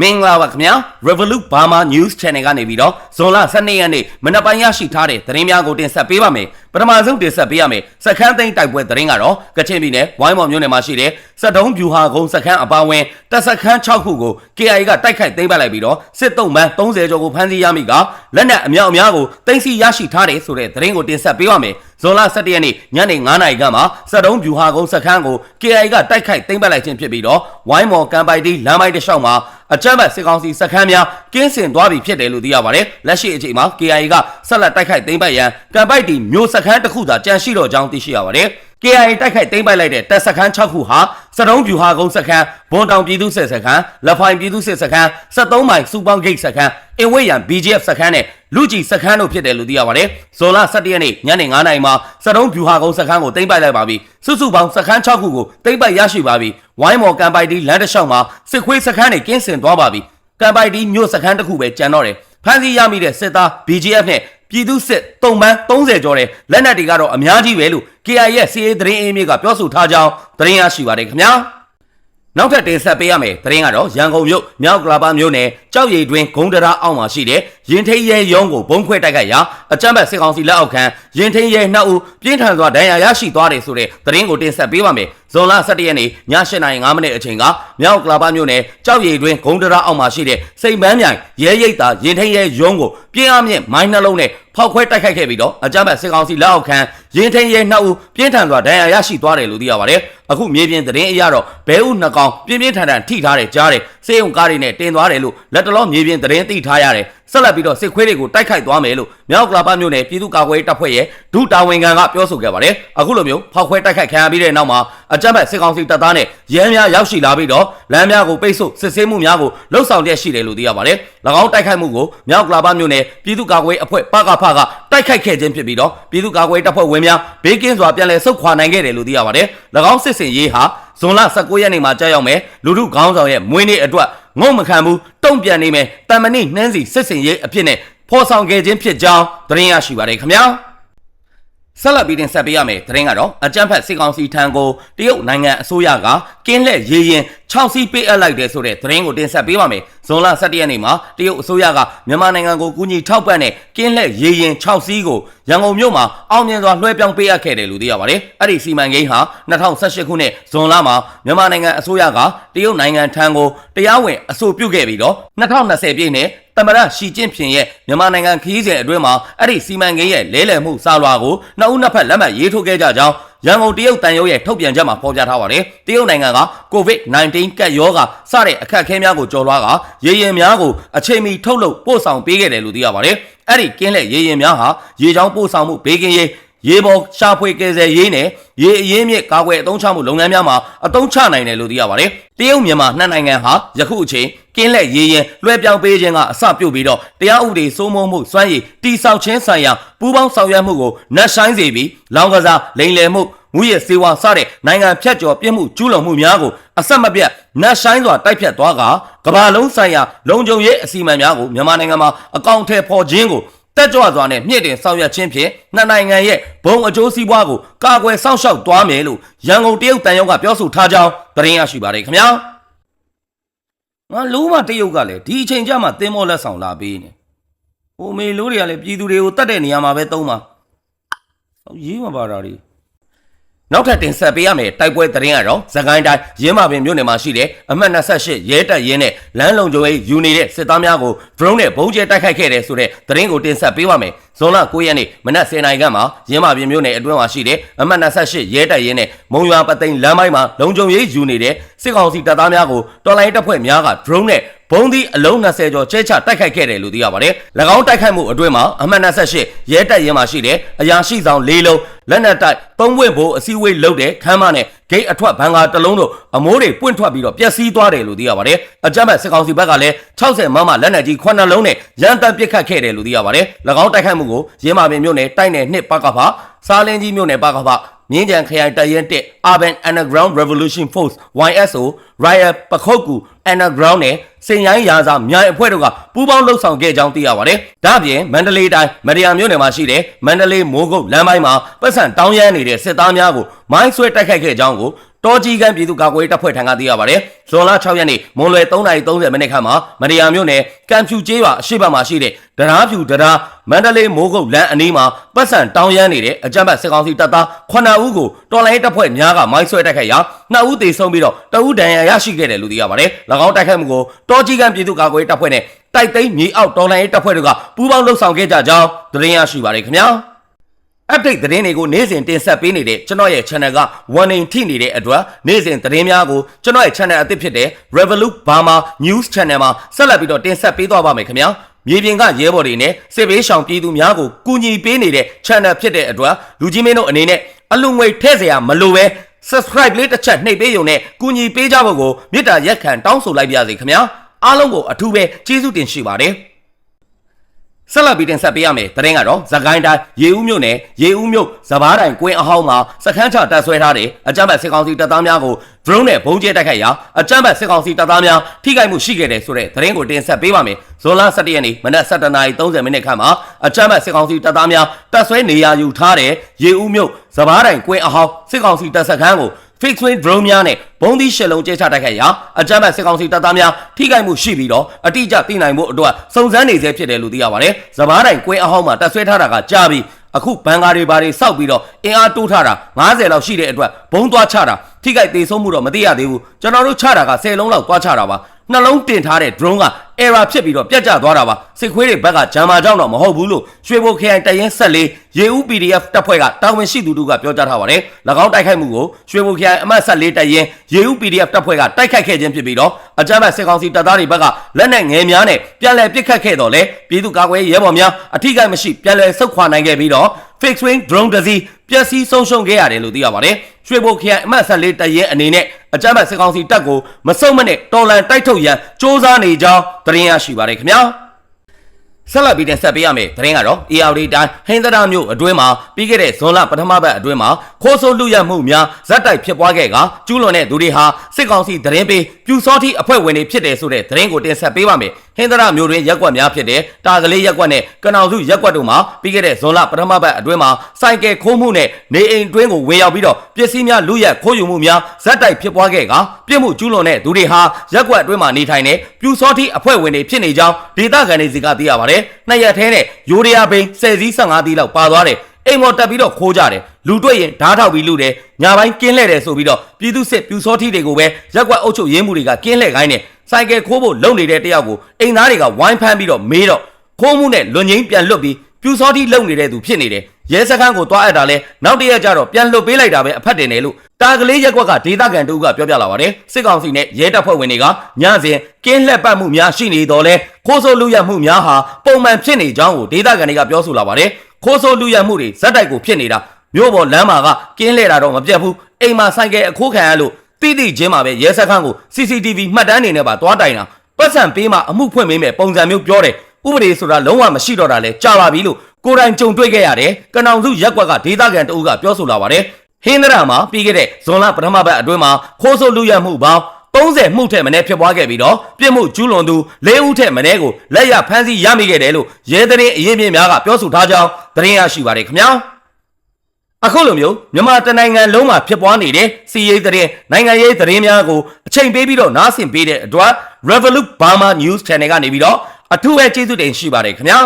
မင်္ဂလာပါခင်ဗျာ Revolut Burma News Channel ကနေပြီးတော့ဇွန်လ12ရက်နေ့မနက်ပိုင်းရရှိထားတဲ့သတင်းများကိုတင်ဆက်ပေးပါမယ်ပထမဆုံးတင်ဆက်ပေးရမယ်စခန်းသိမ်းတိုက်ပွဲသတင်းကတော့ကချင်ပြည်နယ်ဝိုင်းမော်မြို့နယ်မှာရှိတဲ့စက်တုံးဖြူဟာကုန်းစခန်းအပါအဝင်တပ်စခန်း6ခုကို KIA ကတိုက်ခိုက်သိမ်းပိုက်လိုက်ပြီးတော့စစ်တုံးမှန်30ကျော်ကိုဖမ်းဆီးရမိကလက်နက်အများအများကိုသိမ်းဆည်းရရှိထားတယ်ဆိုတဲ့သတင်းကိုတင်ဆက်ပေးပါမယ်ဇွန်လ17ရက်နေ့ညနေ9:00နာရီခန့်မှာစက်တုံးဖြူဟာကုန်းစခန်းကို KIA ကတိုက်ခိုက်သိမ်းပိုက်လိုက်ခြင်းဖြစ်ပြီးတော့ဝိုင်းမော်ကန်ပိုက်တီလမ်းမိုက်တစ်လျှောက်မှာအကြမ်းဖက်စစ်ကောင်စီစခန်းများကင်းစင်သွားပြီဖြစ်တယ်လို့သိရပါတယ်။လက်ရှိအချိန်မှာ KIA ကဆက်လက်တိုက်ခိုက်သိမ်းပိုက်ရန်ကံပိုက်တီမျိုးစခန်းတစ်ခုသာကြန့်ရှိတော့ကြောင်းသိရှိရပါတယ်။ KIA တိုက်ခိုက်သိမ်းပိုက်လိုက်တဲ့တပ်စခန်း6ခုဟာစတုံးပြူဟာကုန်းစခန်းဘွန်တောင်ပြည်သူစစ်စခန်းလက်ဖိုင်ပြည်သူစစ်စခန်း73မိုင်စူပေါင်းဂိတ်စခန်းအင်ဝေးရန် BGF စခန်းနဲ့လူကြီးစခန်းတို့ဖြစ်တယ်လို့သိရပါတယ်။ဇွန်လ17ရက်နေ့ညနေ9:00နာရီမှာစတုံးပြူဟာကုန်းစခန်းကိုသိမ်းပိုက်လိုက်ပါပြီ။စုစုပေါင်းစခန်း6ခုကိုသိမ်းပိုက်ရရှိပါပြီ။ဝိုင်းမော်ကန်ပိုက်တီလမ်းတစ်လျှောက်မှာစစ်ခွေးစခန်းတွေကင်းစင်သွားပါပြီ။ကန်ပိုက်တီမြို့စခန်းတစ်ခုပဲကျန်တော့တယ်။ဖမ်းဆီးရမိတဲ့စစ်သား BGF နဲ့ ပြည်သူစစ်တုံပန်း30ကျော်တဲ့လက်နက်တွေကတော့အများကြီးပဲလို့ KI ရဲ့စီအေးသတင်းအင်းမြစ်ကပြောဆိုထားကြောင်းသတင်းရရှိပါတယ်ခင်ဗျာနောက်ထပ်တင်ဆက်ပေးရမယ်သတင်းကတော့ရန်ကုန်မြို့မြောက်ကလာပါမြို့နယ်ကြောက်ရည်တွင်ဂုံတရာအောက်မှာရှိတဲ့ရင်ထိန်ရဲရုံးကိုဘုံခွဲတိုက်ခိုက်ရာအကြမ်းဖက်စစ်ကောင်စီလက်အောက်ခံရင်ထိန်ရဲနှစ်ဦးပြင်းထန်စွာဒဏ်ရာရရှိသွားတယ်ဆိုတဲ့သတင်းကိုတင်ဆက်ပေးပါမယ်ဇွန်လ17ရက်နေ့ည8:05မိနစ်အချိန်ကမြောက်ကလာပါမြို့နယ်ကြောက်ရည်တွင်ဂုံတရာအောက်မှာရှိတဲ့စိတ်ပန်းမြိုင်ရဲရိတ်တာရင်ထိန်ရဲရုံးကိုပြင်းအားမြင့်မိုင်းနှလုံးနဲ့ဖောက်ခွဲတိုက်ခိုက်ခဲ့ပြီးတော့အကြမ်းဖက်စစ်ကောင်စီလက်အောက်ခံရင်ထိန်ရဲနှစ်ဦးပြင်းထန်စွာဒဏ်ရာရရှိသွားတယ်လို့သိရပါတယ်အခုမြေပြင်သတင်းအရတော့ဘဲဥနှစ်ကောင်ပြင်းပြင်းထန်ထန်ထိထားတယ်ကြားတယ် စေယုံကားတွေနဲ့တင်သွားတယ်လို့လက်တလောမြေပြင်သတင်းသိထားရတယ်ဆက်လက်ပြီးတော့စစ်ခွေးတွေကိုတိုက်ခိုက်သွားမယ်လို့မြောက်ကလာပမြို့နယ်ပြည်သူ့ကာကွယ်ရေးတပ်ဖွဲ့ရဲ့ဒုတာဝန်ခံကပြောဆိုခဲ့ပါတယ်အခုလိုမျိုးဖောက်ခွဲတိုက်ခိုက်ခံရပြီးတဲ့နောက်မှာအကြမ်းဖက်စစ်ကောင်စီတပ်သားနဲ့ရဲများရောက်ရှိလာပြီးတော့လမ်းများကိုပိတ်ဆို့စစ်ဆေးမှုများကိုလှုပ်ဆောင်ရရှိတယ်လို့သိရပါတယ်၎င်းတိုက်ခိုက်မှုကိုမြောက်ကလာပမြို့နယ်ပြည်သူ့ကာကွယ်ရေးအဖွဲ့ပကဖကတိုက်ခိုက်ခဲ့ခြင်းဖြစ်ပြီးတော့ပြည်သူ့ကာကွယ်ရေးတပ်ဖွဲ့ဝင်များဘေးကင်းစွာပြန်လည်ဆုတ်ခွာနိုင်ခဲ့တယ်လို့သိရပါတယ်၎င်းစစ်စင်ရေးဟာ ဇွန်လ19ရက်နေ့မှာကြာရောက်မယ်လူထုခေါင်းဆောင်ရဲ့မွေးနေ့အတွက်ငုံမခံဘူးတုံ့ပြန်နေမယ်တမန်နိနှန်းစီစစ်စင်ရေးအဖြစ်နဲ့ဖော်ဆောင်ခဲ့ခြင်းဖြစ်ကြောင်းသတင်းရရှိပါတယ်ခင်ဗျာဆက်လက်ပြီးတင်ဆက်ပေးရမယ်သတင်းကတော့အကြမ်းဖက်စစ်ကောင်စီထံကိုတရုတ်နိုင်ငံအစိုးရက ကင်းလှည့်ရေးရင်6စီးပေးအပ်လိုက်တယ်ဆိုတဲ့သတင်းကိုတင်ဆက်ပေးပါမယ်ဇွန်လ17ရက်နေ့မှာတရုတ်အစိုးရကမြန်မာနိုင်ငံကိုကူညီထောက်ပံ့တဲ့ကင်းလှည့်ရေးရင်6စီးကိုရန်ကုန်မြို့မှာအောင်မြင်စွာလွှဲပြောင်းပေးအပ်ခဲ့တယ်လို့သိရပါတယ်အဲ့ဒီစီမံကိန်းဟာ2018ခုနှစ်ဇွန်လမှာမြန်မာနိုင်ငံအစိုးရကတရုတ်နိုင်ငံထံကိုတရားဝင်အဆိုပြုခဲ့ပြီးတော့2020ပြည့်နှစ်တမရရှီကျင့်ဖျင်ရဲ့မြန်မာနိုင်ငံခရီးစဉ်အတွင်းမှာအဲ့ဒီစီမံကိန်းရဲ့လဲလှယ်မှုစာလွှာကိုနှစ်ဦးနှစ်ဖက်လက်မှတ်ရေးထိုးခဲ့ကြကြောင်း ရန်ကုန်တရုတ်တန်ရုံးရဲ့ထုတ်ပြန်ချက်မှာဖော်ပြထားပါတယ်။တရုတ်နိုင်ငံက COVID-19 ကပ်ရောဂါစတဲ့အခက်အခဲများကိုကျော်လွှားကရေရင်များကိုအချိန်မီထုတ်လုပ်ပို့ဆောင်ပေးခဲ့တယ်လို့သိရပါတယ်။အဲ့ဒီကင်းလက်ရေရင်များဟာရေချောင်းပို့ဆောင်မှုဘေးကင်းရေးရေပေါ်ရှာဖွေကယ်ဆယ်ရေးနဲ့ ရေအရင်းမြစ်ကာကွယ်အသုံးချမှုလုပ်ငန်းများမှာအသုံးချနိုင်တယ်လို့သိရပါတယ်။တရုတ်မြန်မာနှစ်နိုင်ငံဟာယခုအချိန်ကင်းလက်ရေးရင်လွှဲပြောင်းပေးခြင်းကအစပြုတ်ပြီးတော့တရားဥပဒေစိုးမိုးမှုစွမ်းရည်တိဆောက်ခြင်းဆိုင်ရာပူးပေါင်းဆောင်ရွက်မှုကိုနှက်ဆိုင်စေပြီးလောင်ကစားလိမ်လည်မှုမူရစေဝါစတဲ့နိုင်ငံဖြတ်ကျော်ပြစ်မှုကျူးလွန်မှုများကိုအဆက်မပြတ်နှက်ဆိုင်စွာတိုက်ဖြတ်သွားကကမ္ဘာလုံးဆိုင်ရာလုံခြုံရေးအစီအမံများကိုမြန်မာနိုင်ငံမှာအကောင့်ထဲပေါ်ခြင်းကို တက်ကြွစွာနဲ့မြင့်တင်ဆောင်ရွက်ခြင်းဖြင့်နှစ်နိုင်ငံရဲ့ဘုံအကျိုးစီးပွားကိုကာကွယ်စောင့်ရှောက်သွားမယ်လို့ရန်ကုန်တရုတ်တန်ရုံးကပြောဆိုထားကြောင်းသတင်းရရှိပါတယ်ခင်ဗျာငါလုံးဝတရုတ်ကလည်းဒီအချိန်ကျမှသင်းမောလက်ဆောင်လာပေးနေဟိုမေလို့တွေကလည်းပြည်သူတွေကိုတတ်တဲ့နေရာမှာပဲသုံးပါဟောရေးမှာပါတာတွေ နောက်ထပ်တင်ဆက်ပေးရမယ်တိုက်ပွဲသတင်းကတော့သခိုင်းတိုင်းရင်းမာပင်မြို့နယ်မှာရှိတဲ့အမှတ်28ရဲတပ်ရင်းနဲ့လမ်းလုံခြုံရေးယူနေတဲ့စစ်သားများကို drone နဲ့ဘုံကျဲတိုက်ခိုက်ခဲ့တယ်ဆိုတဲ့သတင်းကိုတင်ဆက်ပေးပါမယ် ဇွန်လ9ရက်နေ့မနက်10:00နာရီခန့်မှာရင်းမာပင်မြို့နယ်အတွင်းမှာရှိတဲ့အမှတ်28ရဲတပ်ရင်းနဲ့မုံရွာပသိမ်လမ်းပိုင်းမှာလုံခြုံရေးယူနေတဲ့စစ်ကောင်စီတပ်သားများကိုတော်လိုင်းတပ်ဖွဲ့များက drone နဲ့ဘုံဒီအလုံး20ကျော်ကျဲချတိုက်ခိုက်ခဲ့တယ်လို့သိရပါတယ်။၎င်းတိုက်ခိုက်မှုအတွင်းမှာအမှတ်28ရဲတပ်ရင်းမှာရှိတဲ့အရာရှိဆောင်၄လုံးလက်နက်တိုက်သုံးဝင့်ဘိုးအစည်းအဝေးလုပ်တဲ့ခမ်းမနဲ့ ဂိတ်အထွက်ဘန်ကာတစ်လုံးတို့အမိုးတွေပွင့်ထွက်ပြီးတော့ပျက်စီးသွားတယ်လို့သိရပါတယ်။အကြမ်းဖက်စစ်ကောင်စီဘက်ကလည်း60မမလက်နက်ကြီး9လုံးနဲ့ရန်တမ်းပစ်ခတ်ခဲ့တယ်လို့သိရပါတယ်။၎င်းတိုက်ခိုက်မှုကိုရင်းမာပင်မြို့နယ်တိုက်နယ်နှစ်ပကဖ စားလင်းကြီးမြို့နယ်ပကဖမြင်းကြံခရိုင်တရင်တက် Urban Underground Revolution Force YSO Riot ပခုတ်ကူ Underground နဲ့စင်ရိုင်းရာစာမြိုင်အဖွဲ့တို့ကပူးပေါင်းလှုပ်ဆောင်ခဲ့ကြောင်းသိရပါတယ်။ဒါ့အပြင်မန္တလေးတိုင်းမရယာမြို့နယ်မှာရှိတဲ့မန္တလေးမိုးကုတ်လမ်းပိုင်းမှာပတ်စံတောင်းရမ်းနေတဲ့စစ်သားများကိုမိုင်းဆွဲတိုက်ခိုက်ခဲ့ကြောင်းကို တော်ကြီးကန်းပြည်သူ့ကာကွယ်ရေးတပ်ဖွဲ့ထံကသိရပါတယ်ဇွန်လ6ရက်နေ့မွန်လွယ်3:30မိနစ်ခန့်မှာမရယာမြို့နယ်ကံဖြူကျေးရွာအရှိတ်ဘက်မှာရှိတဲ့ဒရာဖြူဒရာမန္တလေးမိုးကုတ်လမ်းအနီးမှာပတ်စံတောင်းရမ်းနေတဲ့အကြမ်းဖက်စစ်ကောင်စီတပ်သား9ဦးကိုတော်လိုင်းတပ်ဖွဲ့များကမိုင်းဆွဲတိုက်ခိုက်ရာ2ဦးသေဆုံးပြီးတော့တဦးဒဏ်ရာရရှိခဲ့တယ်လို့သိရပါတယ်၎င်းတိုက်ခိုက်မှုကိုတော်ကြီးကန်းပြည်သူ့ကာကွယ်ရေးတပ်ဖွဲ့နဲ့တိုက်သိမ်းမြေအောက်တော်လိုင်းတပ်ဖွဲ့တို့ကပူးပေါင်းလှုပ်ဆောင်ခဲ့ကြကြောင်းသတင်းရရှိပါတယ်ခင်ဗျာ update သတင်းတွေကိုနေ့စဉ်တင်ဆက်ပေးနေတဲ့ကျွန်တော်ရဲ့ channel က warning ထိနေတဲ့အတွက်နေ့စဉ်သတင်းများကိုကျွန်တော်ရဲ့ channel အသစ်ဖြစ်တဲ့ Revolut Burma News Channel မှာဆက်လက်ပြီးတော့တင်ဆက်ပေးသွားပါမယ်ခင်ဗျာမြေပြင်ကရဲဘော်တွေနဲ့စစ်ဘေးရှောင်ပြည်သူများကိုကူညီပေးနေတဲ့ channel ဖြစ်တဲ့အတွက်လူကြီးမင်းတို့အနေနဲ့အလူငွေထည့်เสียမလိုပဲ subscribe လေးတစ်ချက်နှိပ်ပေးရုံနဲ့ကူညီပေးကြဖို့ကိုမေတ္တာရက်ခံတောင်းဆိုလိုက်ပါရစေခင်ဗျာအားလုံးကိုအထူးပဲကျေးဇူးတင်ရှိပါတယ် ဆက်လက်ပြီးတင်ဆက်ပေးရမယ်တရင်ကတော့သကိုင်းတိုင်းရေဦးမြို့နယ်ရေဦးမြို့စပားတိုင်ကွင်းအဟောင်းမှာစခန်းချတပ်ဆွဲထားတဲ့အကြမ်းဖက်စစ်ကောင်စီတပ်သားများကို drone နဲ့ဘုံကျဲတိုက်ခိုက်ရာအကြမ်းဖက်စစ်ကောင်စီတပ်သားများထိခိုက်မှုရှိခဲ့တယ်ဆိုတဲ့တရင်ကိုတင်ဆက်ပေးပါမယ်ဇွန်လ17ရက်နေ့မနက်7:30မိနစ်ခန့်မှာအကြမ်းဖက်စစ်ကောင်စီတပ်သားများတပ်ဆွဲနေရာယူထားတဲ့ရေဦးမြို့စပားတိုင်ကွင်းအဟောင်းစစ်ကောင်စီတပ်စခန်းကို fixed wing drone များနဲ့ဘုံသီးရှစ်လုံးကျဲချတိုက်ခိုက်ရာအကြမ်းဖက်စစ်ကောင်စီတပ်သားများထိခိုက်မှုရှိပြီးတော့အတိအကျသိနိုင်ဖို့အတွက်စုံစမ်းနေဆဲဖြစ်တယ်လို့သိရပါတယ်။ဇဘားတိုင်ကွင်းအဟောင်းမှာတပ်ဆွဲထားတာကကြာပြီအခုဘန်ကာတွေဘာတွေစောက်ပြီးတော့အင်အားတိုးထားတာ90လောက်ရှိတဲ့အတွက်ဘုံသွားချတာထိခိုက်သေးဆုံးမှုတော့မသိရသေးဘူးကျွန်တော်တို့ချတာက10လုံးလောက်သွားချတာပါနှလုံးတင်ထားတဲ့ drone က error ဖြစ်ပြီးတော့ပြတ်ကျသွားတာပါစစ်ခွေးတွေဘက်ကဂျာမာကြောင့်တော့မဟုတ်ဘူးလို့ရွှေဘိုခရိုင်တရင်ဆက်လေးရေဦး PDF တပ်ဖွဲ့ကတာဝန်ရှိသူတို့ကပြောကြားထားပါတယ်၎င်းတိုက်ခိုက်မှုကိုရွှေဘိုခရိုင်အမှတ်ဆက်လေးတရင်ရေဦး PDF တပ်ဖွဲ့ကတိုက်ခိုက်ခဲ့ခြင်းဖြစ်ပြီးတော့အကြမ်းဖက်စစ်ကောင်စီတပ်သားတွေဘက်ကလက်နက်ငယ်များနဲ့ပြန်လည်ပစ်ခတ်ခဲ့တော့လေပြည်သူ့ကာကွယ်ရေးရဲဘော်များအထိကိမရှိပြန်လည်ဆုတ်ခွာနိုင်ခဲ့ပြီးတော့ fixed wing drone တစ်စီးပျက်စီးဆုံးရှုံးခဲ့ရတယ်လို့သိရပါတယ်ရွှေဘိုခရိုင်အမှတ်ဆက်လေးတရင်အနေနဲ့အကြမ်းဖက်စစ်ကောင်စီတပ်ကိုမစုံမနဲ့တော်လန်တိုက်ထုတ်ရန်စ조사နေကြောင်းသတင်းရရှိပါတယ်ခင်ဗျာ ဆက်လက်ပြီးတင်ဆက်ပေးရမယ်သတင်းကတော့ AR တိုင်းဟင်္ဒရာမြို့အတွင်းမှာပြီးခဲ့တဲ့ဇွန်လပထမပတ်အတွင်းမှာခိုးဆိုးလူရမှုများဇက်တိုက်ဖြစ်ပွားခဲ့ကကျူးလွန်တဲ့သူတွေဟာစစ်ကောင်စီသတင်းပေးပြူစောတိအဖွဲ့ဝင်တွေဖြစ်တယ်ဆိုတဲ့သတင်းကိုတင်ဆက်ပေးပါမယ်ဟင်္ဒရာမြို့တွင်ရက်ကွက်များဖြစ်တဲ့တာကလေးရက်ကွက်နဲ့ကနောင်စုရက်ကွက်တို့မှာပြီးခဲ့တဲ့ဇွန်လပထမပတ်အတွင်းမှာစိုက်ကယ်ခိုးမှုနဲ့နေအိမ်တွင်းကိုဝင်ရောက်ပြီးတော့ပစ္စည်းများလူရက်ခိုးယူမှုများဇက်တိုက်ဖြစ်ပွားခဲ့ကပြစ်မှုကျူးလွန်တဲ့သူတွေဟာရက်ကွက်အတွင်းမှာနေထိုင်တဲ့ပြူစောတိအဖွဲ့ဝင်တွေဖြစ်နေကြောင်းဒေသခံတွေစီကသိရပါတယ်နှစ်ရက်ထဲနဲ့ယိုရီယာဘိန်း၁၀စီး15တီးလောက်ပါသွားတယ်အိမ်မော်တက်ပြီးတော့ခိုးကြတယ်လူတွေ့ရင်ဓားထောက်ပြီးလူတယ်ညာပိုင်းကင်းလှည့်တယ်ဆိုပြီးတော့ပြည်သူစစ်ပြူစောတိတွေကိုပဲရက်ကွက်အုပ်ချုပ်ရေးမှုတွေကကင်းလှည့်ခိုင်းတယ်စိုက်ကယ်ခိုးဖို့လုံနေတဲ့တယောက်ကိုအိမ်သားတွေကဝိုင်းဖမ်းပြီးတော့မေးတော့ခိုးမှုနဲ့လွန်ငင်းပြန်လွတ်ပြီးပြူစောတိလုံနေတဲ့သူဖြစ်နေတယ်ရဲစခန်းကိုတွားအပ်တာလဲနောက်တရက်ကျတော့ပြန်လွတ်ပေးလိုက်တာပဲအဖက်တင်တယ်လို့ တာကလေးရက်ကွက်ကဒေသခံတို့ကပြောပြလာပါတယ်စစ်ကောင်စီနဲ့ရဲတပ်ဖွဲ့ဝင်တွေကညစဉ်ကင်းလှည့်ပတ်မှုများရှိနေတော့လဲခိုးဆိုးလူရမှုများဟာပုံမှန်ဖြစ်နေကြောင်းကိုဒေသခံတွေကပြောဆိုလာပါတယ်ခိုးဆိုးလူရမှုတွေဇက်တိုက်ကိုဖြစ်နေတာမြို့ပေါ်လမ်းမှာကကင်းလှည့်တာတော့မပြတ်ဘူးအိမ်မှာဆိုင်ကယ်အခိုးခံရလို့တိတိချင်းမှာပဲရဲစခန်းကို CCTV မှတ်တမ်းနေနဲ့ပါသွားတိုင်တာပတ်စံပေးမှအမှုဖွင့်ပေးမယ်ပုံစံမျိုးပြောတယ်ဥပဒေဆိုတာလုံးဝမရှိတော့တာလဲကြာပါပြီလို့ကိုယ်တိုင်ကြုံတွေ့ခဲ့ရတယ်ကနောင်စုရက်ကွက်ကဒေသခံတအုပ်ကပြောဆိုလာပါတယ် ဟင်းဒရာမှာပြီးခဲ့တဲ့ဇွန်လပထမပတ်အတွင်းမှာခိုးဆိုးလူရမှုပေါင်း30မှုထက်မနည်းဖြစ်ပွားခဲ့ပြီးတော့ပြစ်မှုကျူးလွန်သူ၄ဦးထက်မနည်းကိုလက်ရဖမ်းဆီးရမိခဲ့တယ်လို့ရဲသတင်းအရေးမြင့်များကပြောဆိုထားကြောင်းသတင်းရရှိပါတယ်ခင်ဗျာအခုလိုမျိုးမြန်မာတနိုင်ငံလုံးမှာဖြစ်ပွားနေတဲ့စီးရေးသတင်းနိုင်ငံရေးသတင်းများကိုအချိန်ပေးပြီးတော့နားဆင်ပေးတဲ့အတွက် Revolut Burma News Channel ကနေပြီးတော့အထူးပဲကျေးဇူးတင်ရှိပါတယ်ခင်ဗျာ